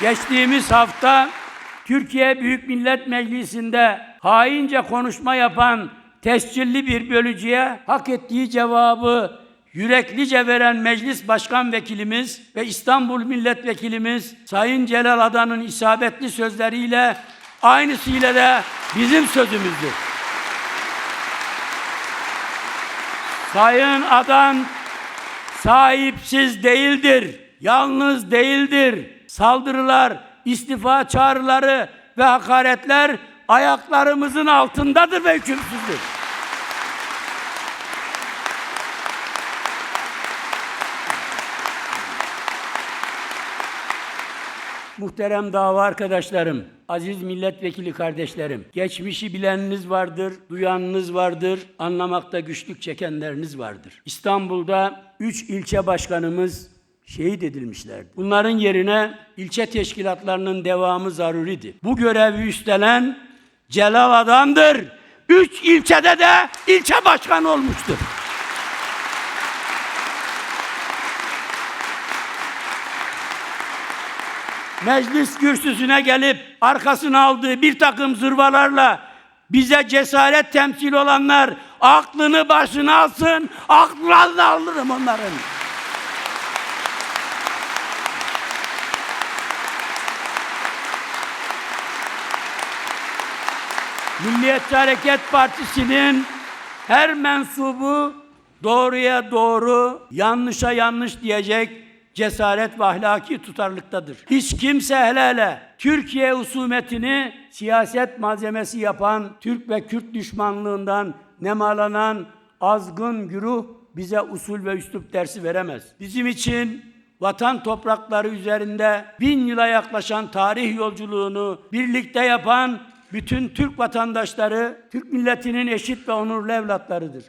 Geçtiğimiz hafta Türkiye Büyük Millet Meclisi'nde haince konuşma yapan tescilli bir bölücüye hak ettiği cevabı yüreklice veren Meclis Başkan Vekilimiz ve İstanbul Milletvekilimiz Sayın Celal Adan'ın isabetli sözleriyle aynısıyla da bizim sözümüzdür. Sayın Adan sahipsiz değildir, yalnız değildir. Saldırılar, istifa çağrıları ve hakaretler ayaklarımızın altındadır ve hükümsüzdür. Muhterem dava arkadaşlarım, aziz milletvekili kardeşlerim, geçmişi bileniniz vardır, duyanınız vardır, anlamakta güçlük çekenleriniz vardır. İstanbul'da üç ilçe başkanımız şehit edilmişlerdi. Bunların yerine ilçe teşkilatlarının devamı zaruridir. Bu görevi üstlenen Celal Adan'dır. Üç ilçede de ilçe başkanı olmuştur. meclis kürsüsüne gelip arkasına aldığı bir takım zırvalarla bize cesaret temsil olanlar aklını başına alsın, aklını alırım onların. Milliyetçi Hareket Partisi'nin her mensubu doğruya doğru, yanlışa yanlış diyecek cesaret ve ahlaki tutarlıktadır. Hiç kimse hele hele Türkiye husumetini siyaset malzemesi yapan Türk ve Kürt düşmanlığından nemalanan azgın güruh bize usul ve üslup dersi veremez. Bizim için vatan toprakları üzerinde bin yıla yaklaşan tarih yolculuğunu birlikte yapan bütün Türk vatandaşları, Türk milletinin eşit ve onurlu evlatlarıdır.